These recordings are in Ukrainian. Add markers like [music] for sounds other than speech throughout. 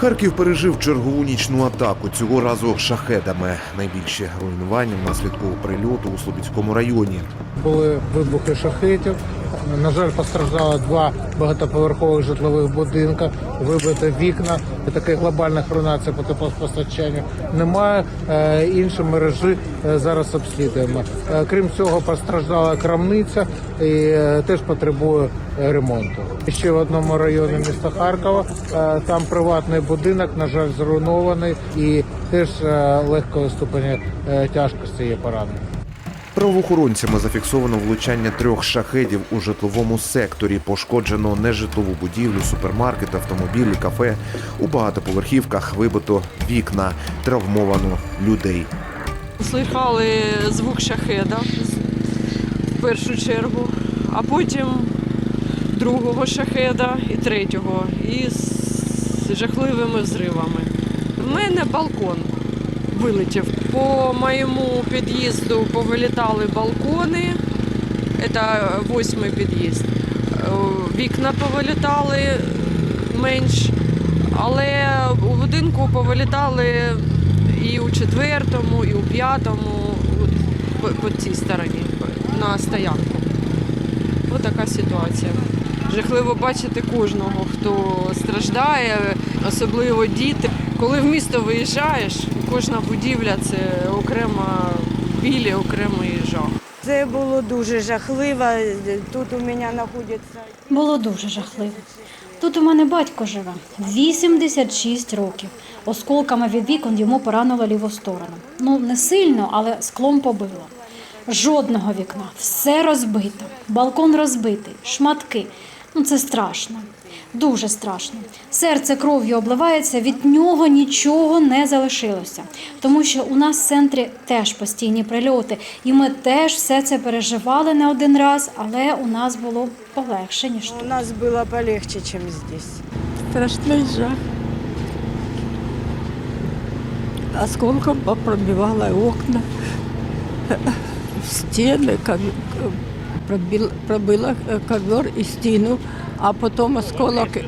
Харків пережив чергову нічну атаку. Цього разу шахедами. Найбільші руйнування внаслідок прильоту у Слобідському районі. Були вибухи шахетів. На жаль, постраждало два багатоповерхових житлових будинка, вибито вікна. Таких глобальних руйнацій по теплопостачанню немає. Е, Інші мережі е, зараз обслідуємо. Е, Крім цього, постраждала крамниця і теж потребує ремонту. Ще в одному районі міста Харкова там приватний будинок, на жаль, зруйнований і теж легкої ступені тяжкості є поранення. Правоохоронцями зафіксовано влучання трьох шахедів у житловому секторі. Пошкоджено нежитлову будівлю, супермаркет, автомобілі, кафе. У багатоповерхівках вибито вікна, травмовано людей. Слухали звук шахеда в першу чергу, а потім другого шахеда і третього, і з жахливими взривами. В мене балкон вилетів. По моєму під'їзду повилітали балкони. Це восьмий під'їзд. Е, Вікна повилітали менш, але у будинку повилітали і у четвертому, і у п'ятому, по, цій стороні, на стоянку. Ось така ситуація. Жахливо бачити кожного, хто страждає, особливо діти. Коли в місто виїжджаєш, кожна будівля це окрема біль, і окремий жах. Це було дуже жахливо. Тут у мене знаходиться Було дуже жахливо. Тут у мене батько живе 86 років. Осколками від вікон йому поранило ліву сторону. Ну не сильно, але склом побило. Жодного вікна, все розбито, балкон розбитий, шматки. Ну це страшно, дуже страшно. Серце кров'ю обливається, від нього нічого не залишилося. Тому що у нас в центрі теж постійні прильоти, і ми теж все це переживали не один раз, але у нас було полегше, ніж тут. у нас було полегче, ніж здесь. Страшний жах. Осколком пробивала окна, [laughs] стіни, пробила ковер і стіну, а потім осколок е,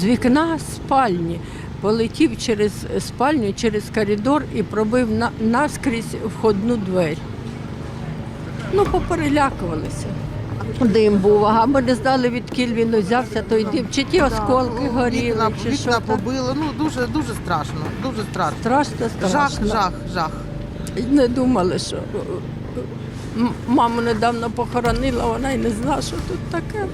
з вікна спальні полетів через спальню, через коридор і пробив на- наскрізь входну двері. Ну, поперелякувалися. Дим був, а ми не знали, відкіль він узявся, той дим. Чи ті осколки горіли, Вікна, чи що вікна. Ну дуже дуже страшно. Дуже страшно. Страшно, Жах, страшно. жах, жах. Не думали, що маму недавно похоронила, вона й не знала, що тут таке.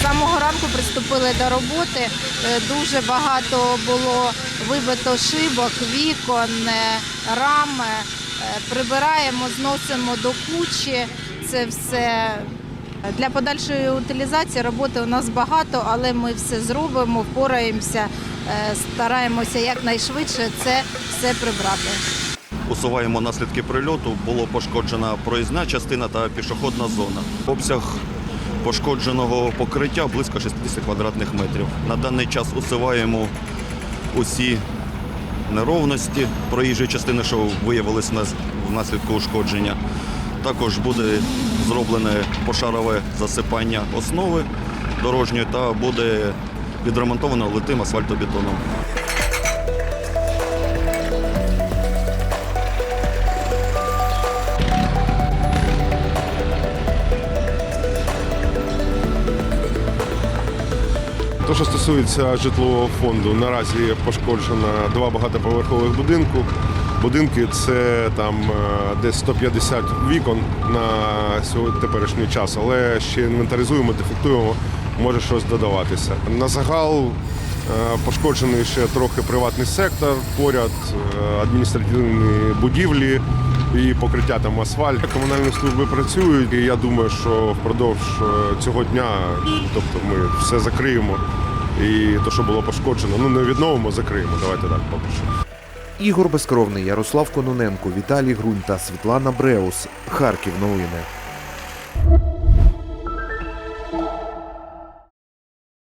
З ранку приступили до роботи. Е, Дуже багато було вибито шибок, вікон, е, рами. Е, Прибираємо, зносимо до кучі. Це все для подальшої утилізації роботи у нас багато, але ми все зробимо, впораємося, е, стараємося якнайшвидше це все прибрати. Усуваємо наслідки прильоту. Було пошкоджена проїзна частина та пішохідна зона. Обсяг пошкодженого покриття близько 60 квадратних метрів. На даний час усуваємо усі неровності проїжджої частини, що виявилися нас- внаслідку ушкодження. Також буде зроблене пошарове засипання основи дорожньої та буде відремонтовано литим асфальтобетоном. То, що стосується житлового фонду, наразі пошкоджено два багатоповерхових будинку. Будинки це там е, десь 150 вікон на теперішній час, але ще інвентаризуємо, дефектуємо, може щось додаватися. На загал е, пошкоджений ще трохи приватний сектор, поряд е, адміністративні будівлі і покриття там асфальт. Комунальні служби працюють, і я думаю, що впродовж цього дня, тобто ми все закриємо. І те, що було пошкоджено, ну не відновимо, закриємо. Давайте так поки. Ігор Безкровний, Ярослав Кононенко, Віталій Грунь та Світлана Бреус. Харків новини.